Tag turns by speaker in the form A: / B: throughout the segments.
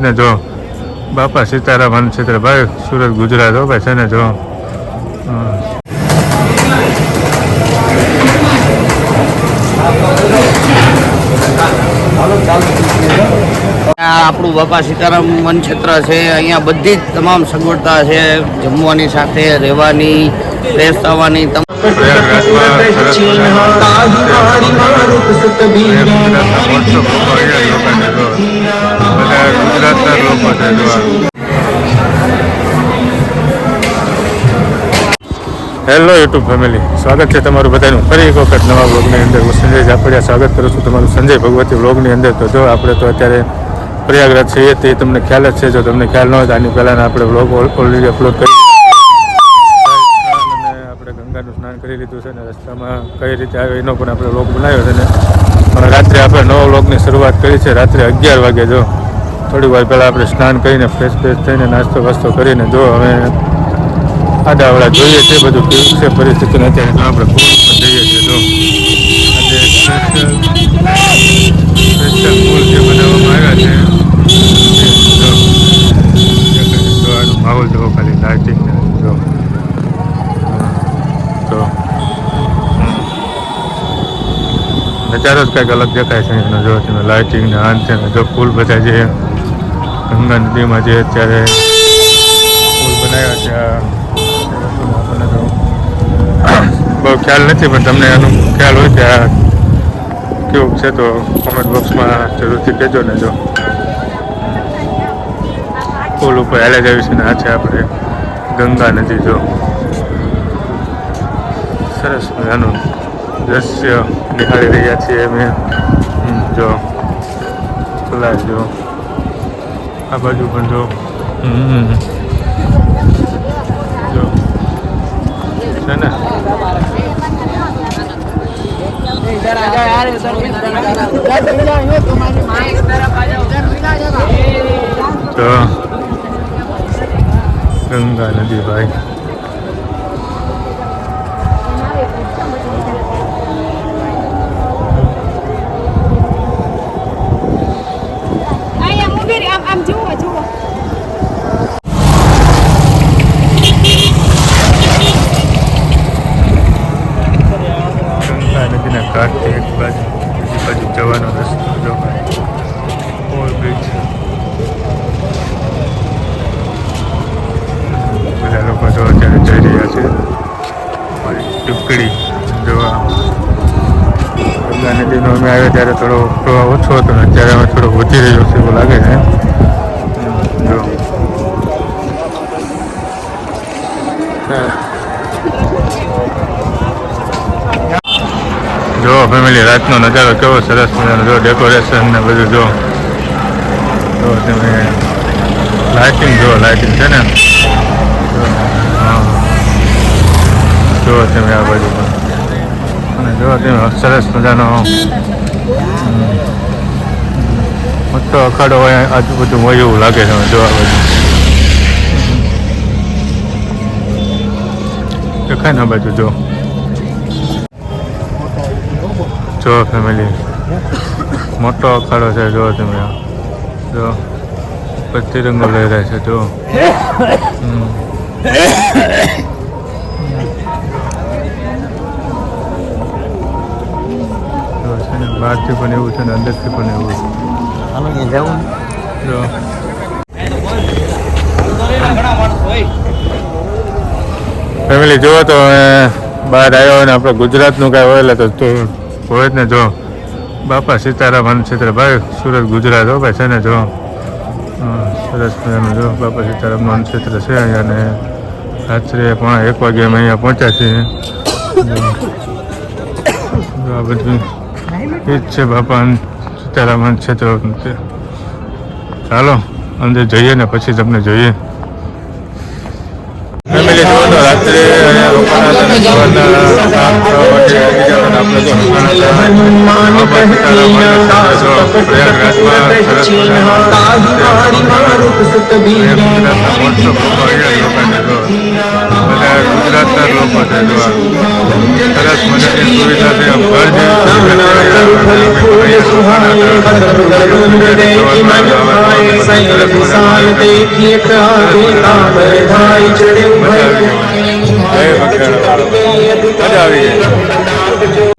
A: ને જો બાપા સીતારામ અન્ન ભાઈ સુરત ગુજરાત હો ભાઈ છે ને જો. હા.
B: આ આપણું બાપા સીતારામ વન ક્ષેત્ર છે. અહીંયા બધી જ તમામ સગવડતા છે. જમવાની સાથે રહેવાની ફ્રેશ થવાની તમ-
A: મોટો લોકો હેલો યુટ્યુબ ફેમિલી સ્વાગત છે તમારું બધાનું. ફરી એક વખત નવા બ્લોગની અંદર હું સંજય જાપડિયા સ્વાગત કરું છું તમારું સંજય ભગવતી બ્લોગની અંદર. તો જો આપણે તો અત્યારે પ્રયાગરાજ છીએ, તે તમને ખ્યાલ જ છે. જો તમને ખ્યાલ ન હોય તો આની પહેલાં આપણે બ્લોગ ઓલરેડી અપલોડ કરી અને આપણે ગંગાનું સ્નાન કરી લીધું છે ને રસ્તામાં કઈ રીતે આવે એનો પણ આપણે વ્લોગ બનાવ્યો છે. ને પણ રાત્રે આપણે નવો બ્લોગની શરૂઆત કરી છે. રાત્રે અગિયાર વાગે જો થોડી વાર પહેલાં આપણે સ્નાન કરીને ફ્રેશ ફ્રેશ થઈને નાસ્તો વાસ્તો કરીને જો હવે આડાવડા જોઈએ છે, બધું કેવું છે પરિસ્થિતિને અત્યારે તો આપણે પૂલ ઉપર જઈએ છીએ જો. આજે સ્પેશિયલ પૂલ જે બનાવવામાં આવ્યા છે માહોલ જુઓ ખાલી લાઇટિંગ જો. તો નજારો જ કંઈક અલગ દેખાય છે એનો જો તમે લાઇટિંગ ને આન છે જો પુલ બધા જે ગંગા નદીમાં જે અત્યારે પુલ બનાવ્યા છે આપણને તો બહુ ખ્યાલ નથી, પણ તમને એનું ખ્યાલ હોય કે આ કેવું છે તો કોમેન્ટ બોક્સમાં જરૂરથી કહેજો ને જો. પુલ ઉપર હાલે જ આવી છે ને આ છે આપણે ગંગા નદી જો. સરસ મજાનું દ્રશ્ય નિહાળી રહ્યા છીએ અમે. જો. ખુલ્લા જો. આ બાજુ પણ જો. જો. છે ને? ગંગા નદી ભાઈ આવ્યા ત્યારે થોડો પ્રવાહ ઓછો હતો ને અત્યારે હવે થોડો વધી રહ્યો છે એવું લાગે છે. જો. ફેમિલી રાતનો નજારો કેવો સરસ મજાનો. જો ડેકોરેશન ને બધું જો. જો તમે લાઇટિંગ જો લાઇટિંગ છે ને? જો, તમે આ બાજુ. અને જો તમે સરસ મજાનો મોટો અખાડો હોય આજુબાજુ હોય એવું લાગે છે જોવા બધું દેખાય ને બાજુ, જો. જો ફેમિલી મોટો અખાડો છે, જો તમે જો ઉપર તિરંગો લઈ રહ્યા છે, જો. હમ. એવું છે ને બહારથી પણ એવું છે. ને અંદરથી પણ જો. ફેમિલી જુઓ તો બહાર આવ્યો હોય ને આપણે ગુજરાતનું કાંઈ હોય એટલે તો હોય જ ને, જો. બાપા સીતારામ ક્ષેત્ર ભાઈ, સુરત, ગુજરાત, હો, ભાઈ, છે ને, જો. સરસ મજાનું, જો. બાપા સીતારામનું અન્ન ક્ષેત્ર છે અહીંયા અને રાત્રે પણ એક વાગે અમે અહીંયા પહોંચ્યા છીએ. આ બધું. એ જ છે બાપા અન્ન સીતારામ અન્ન ક્ષેત્ર ચાલો અંદર જઈએ ને પછી તમને જોઈએ ફેમિલી જુઓ તો રાત્રે અહીંયા રોકાણા હતા કામ કરવા માટે તો રોકાણા હતા. ગુજરાતના લોકો છે જો આ. સરસ મજાની સુવિધા છે ઘર જેવી સુવિધા છે અહીંયા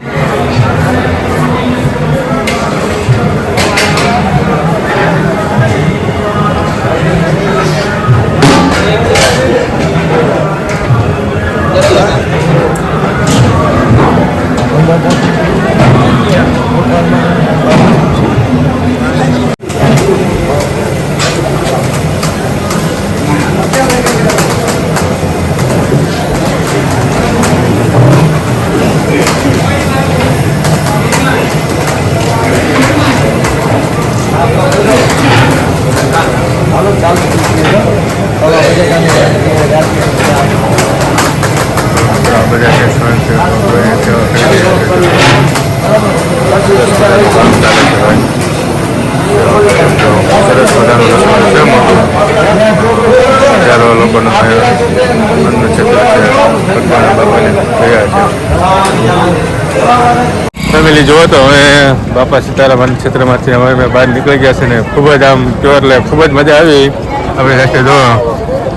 A: ફેમિલી જુઓ તો હવે બાપા સીતારામ વન ક્ષેત્રમાંથી હવે અમે બહાર નીકળી ગયા છે ને ખૂબ જ આમ કયો એટલે ખૂબ જ મજા આવી. અમે સાથે જો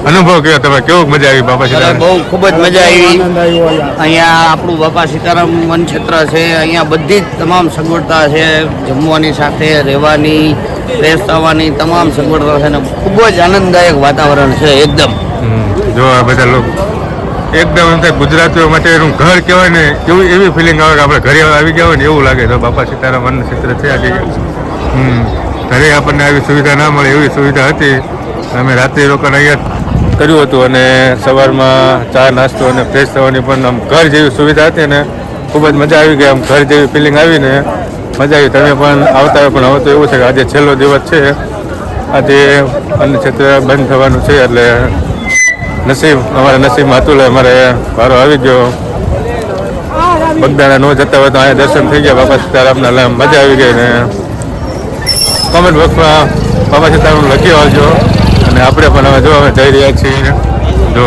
A: અનુભવ કયો તમે કેવું મજા આવી બાપા સીતારામ
B: બહુ ખૂબ જ મજા આવી. અહીંયા આપણું બાપા સીતારામ વન ક્ષેત્ર છે અહીંયા બધી જ તમામ સગવડતા છે જમવાની સાથે રહેવાની ફ્રેશ થવાની તમામ સગવડતા છે ને ખૂબ જ આનંદદાયક વાતાવરણ છે એકદમ.
A: જો આ બધા લોકો એકદમ એમ થાય ગુજરાતીઓ માટે એનું ઘર કહેવાય ને એવું એવી ફિલિંગ આવે કે આપણે ઘરે આવી ગયા હોય ને એવું લાગે તો બાપા સીતારામ અન્ન ક્ષેત્ર છે, આજે હમ. ઘરે આપણને આવી સુવિધા ના મળે, એવી સુવિધા હતી. અમે રાત્રે રોકાણ અહીંયા કર્યું હતું અને સવારમાં ચા, નાસ્તો અને ફ્રેશ થવાની પણ આમ ઘર જેવી સુવિધા હતી ને ખૂબ જ મજા આવી ગઈ. આમ ઘર જેવી ફિલિંગ આવીને મજા આવી. તમે પણ આવતા હોય, પણ હવે તો એવું છે કે આજે છેલ્લો દિવસ છે. આજે અન્ન ક્ષેત્ર બંધ થવાનું છે, એટલે નસીબ, અમારા નસીબમાં હતું અમારે વારો આવી ગયો. બગદાણા ન જતા હોય તો અહીંયા દર્શન થઈ ગયા. બાપા સીતારામના આમ મજા આવી ગઈ ને. કોમેન્ટ બોક્સમાં બાપા સીતારામ લખી આવજો અને આપણે પણ હવે જો અમે જઈ રહ્યા છીએ. જો,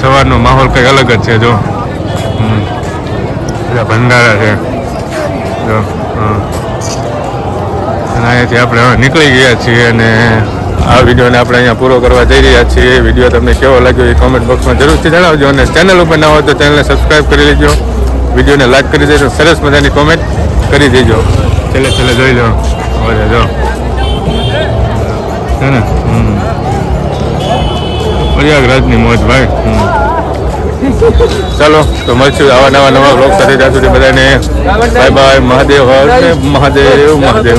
A: સવારનો માહોલ કંઈક અલગ જ છે, જો. ભંડારા છે. જો અને અહીંયાથી આપણે હવે નીકળી ગયા છીએ અને આ વિડીયોને આપણે અહીંયા પૂરો કરવા જઈ રહ્યા છીએ. વીડિયો તમને કેવો લાગ્યો એ કોમેન્ટ બોક્સમાં જરૂરથી જણાવજો અને ચેનલ ઉપર ના હોય તો ચેનલને સબસ્ક્રાઈબ કરી લેજો. વિડીયોને લાઈક કરી દેજો સરસ મજાની કોમેન્ટ કરી દેજો. છેલ્લે છેલ્લે જોઈ લો. હવે જો. પ્રયાગરાજની મોજ ભાઈ. ચાલો તો મળશું આવા નવા નવા બ્લોગ સાથે. ત્યાં સુધી બધાને બાય બાય મહાદેવ. હર મહાદેવ મહાદેવ.